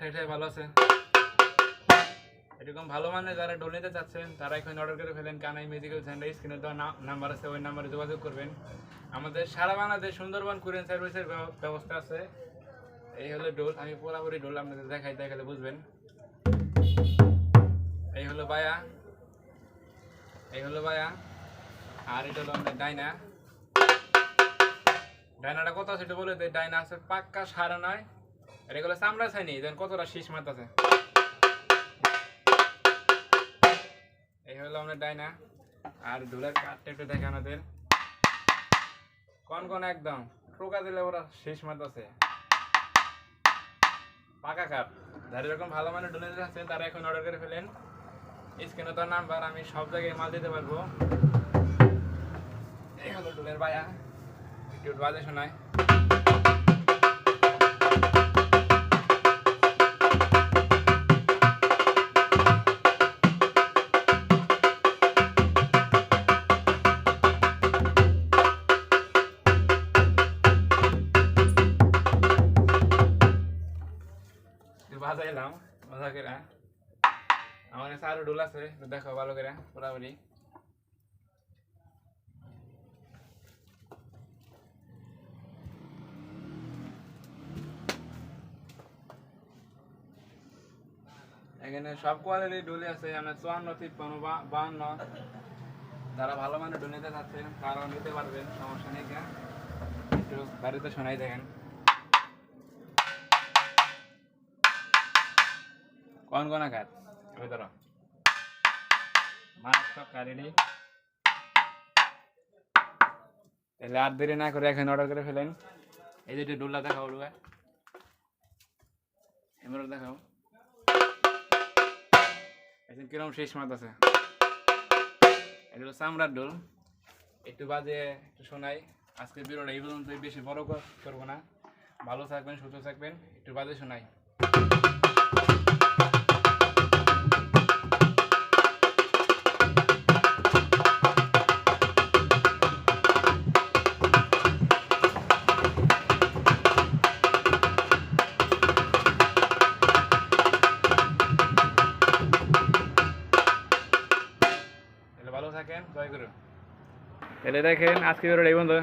ঠেঠাই ভালো আছে এরকম ভালো মানে যারা ডোল নিতে চাচ্ছেন, তারা এখন অর্ডার করে ফেলেন কানাই মিউজিক্যাল সেন্টার স্ক্রিনে দেওয়া নাম্বার আছে, ওই নাম্বারে যোগাযোগ করবেন। আমাদের সারা বাংলাদেশ সুন্দরবন কুরিয়ান সার্ভিসের ব্যবস্থা আছে। এই হলো ডোল আমি পুরোপুরি ডোল আপনাদের দেখাই, দেখালে বুঝবেন। এই হলো বায়া এই হলো বায়া আর এটা হলো আমাদের ডাইনা। ডাইনাটা কত আছে এটা বলে দেয় ডাইনা আছে পাক্কা সাড়ে নয়। আর এগুলো চামড়া ছাইনি, দেন কতটা শীষ মাত আছে এই হলো আমাদের ডাইনা। আর ধুলার কাঠটা একটু দেখে আমাদের। কন কোন একদম টোকা দিলে ওরা শেষ আছে পাকা কাপ। যারা এরকম ভালো মানে ডোনে আছেন তারা এখন অর্ডার করে ফেলেন। স্ক্রিনে তো নাম্বার আমি সব জায়গায় মাল দিতে পারব। এই হলো ডোলের বায়া। একটু বাজে শোনায়। মজা করে। আমার আরও ডোল আছে দেখো ভালো করে, পুরাপুরি। এখানে সব কোয়ালিটির ডুলি আছে, আমরা চুয়ান্ন, তিপ্পান্ন বাহান্ন। যারা ভালো মানে ডুল নিতে তারাও নিতে পারবেন, সমস্যা নেই একটু বাড়িতে শোনাই দেখেন। কোন কোন আঘাত ওই ধরো মারাত্মক কারিডি তাহলে আর দেরি না করে এখন অর্ডার করে ফেলেন এই যে ডুল্লা দেখাও ডুয়া এবার দেখাও এখন কীরকম শেষ মাত আছে এটা হলো চামড়ার ডোল একটু বাজে একটু শোনাই আজকে ভিডিওটা এই পর্যন্ত বেশি বড় কর- করব না ভালো থাকবেন সুস্থ থাকবেন একটু বাজে শোনাই তাহলে দেখেন আজকে ভিডিওটা এই বন্ধু।